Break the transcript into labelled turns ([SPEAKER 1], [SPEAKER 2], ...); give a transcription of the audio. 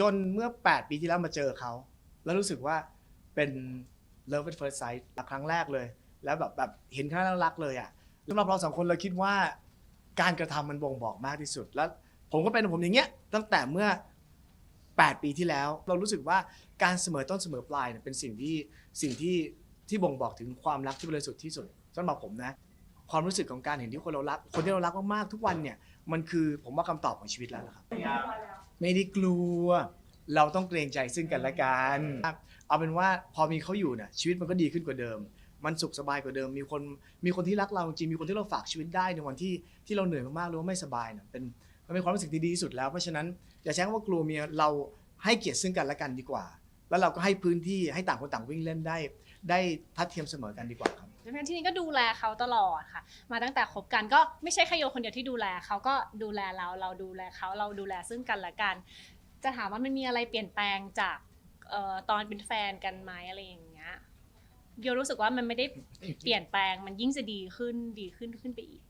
[SPEAKER 1] จนเมื่อ 8 ปีที่แล้วมาเจอเขา แล้วรู้สึกว่าเป็น love at first sight ครั้งแรกเลย แล้วแบบแบบเห็นครั้งแรกแล้วรักเลยอะสำหรับเราสองคนเราคิดว่า การกระทำมันบ่งบอกมากที่สุด แล้วผมก็เป็นผมอย่างเงี้ยตั้งแต่เมื่อ 8 ปีที่แล้ว เรารู้สึกว่าการเสมอต้นเสมอปลายเนี่ยเป็นสิ่งที่สิ่งที่ที่บ่งบอกถึงความรักที่บริสุทธิ์ที่สุดสำหรับผมนะ ความรู้สึกของการเห็นที่คนเรารัก คนที่เรารักมากๆทุกวันเนี่ยมันคือผมว่าคำตอบของชีวิตแล้วล่ะครับ ไม่ได้กลัว เราต้องเกรงใจซึ่งกันและกันเอาเป็นว่าพอมีเขาอยู่เนี่ยชีวิตมันก็ดีขึ้นกว่าเดิม มันสุขสบายกว่าเดิม มีคนมีคนที่รักเราจริงมีคนที่เราฝากชีวิตได้ในวันที่ที่เราเหนื่อยมากๆหรือว่าไม่สบายเนี่ยเป็นมันเป็นความรู้สึกที่ดีที่สุดแล้วเพราะฉะนั้นอย่าใช้คำว่ากลัวเมียเราให้เกียรติซึ่งกันและกันดีกว่า แล้วเราก็ให้พื้นที่ให้ต่างคนต่างวิ่งเล่นได้ ได้ทัดเทียมเสมอกันดีกว่าครับ
[SPEAKER 2] ดังนั้นที่นี่ก็ดูแลเขาตลอดค่ะ มาตั้งแต่คบกันก็ไม่ใช่แค่โยคนเดียวที่ดูแลเขาก็ดูแลเราเราดูแลเขาเราดูแลซึ่งกันและกัน จะถามว่ามันมีอะไรเปลี่ยนแปลงจากเอ่อตอนเป็นแฟนกันไหมอะไรอย่างเงี้ยโยรู้สึกว่ามันไม่ได้เปลี่ยนแปลงมันยิ่งจะดีขึ้นดีขึ้นขึ้นไปอีก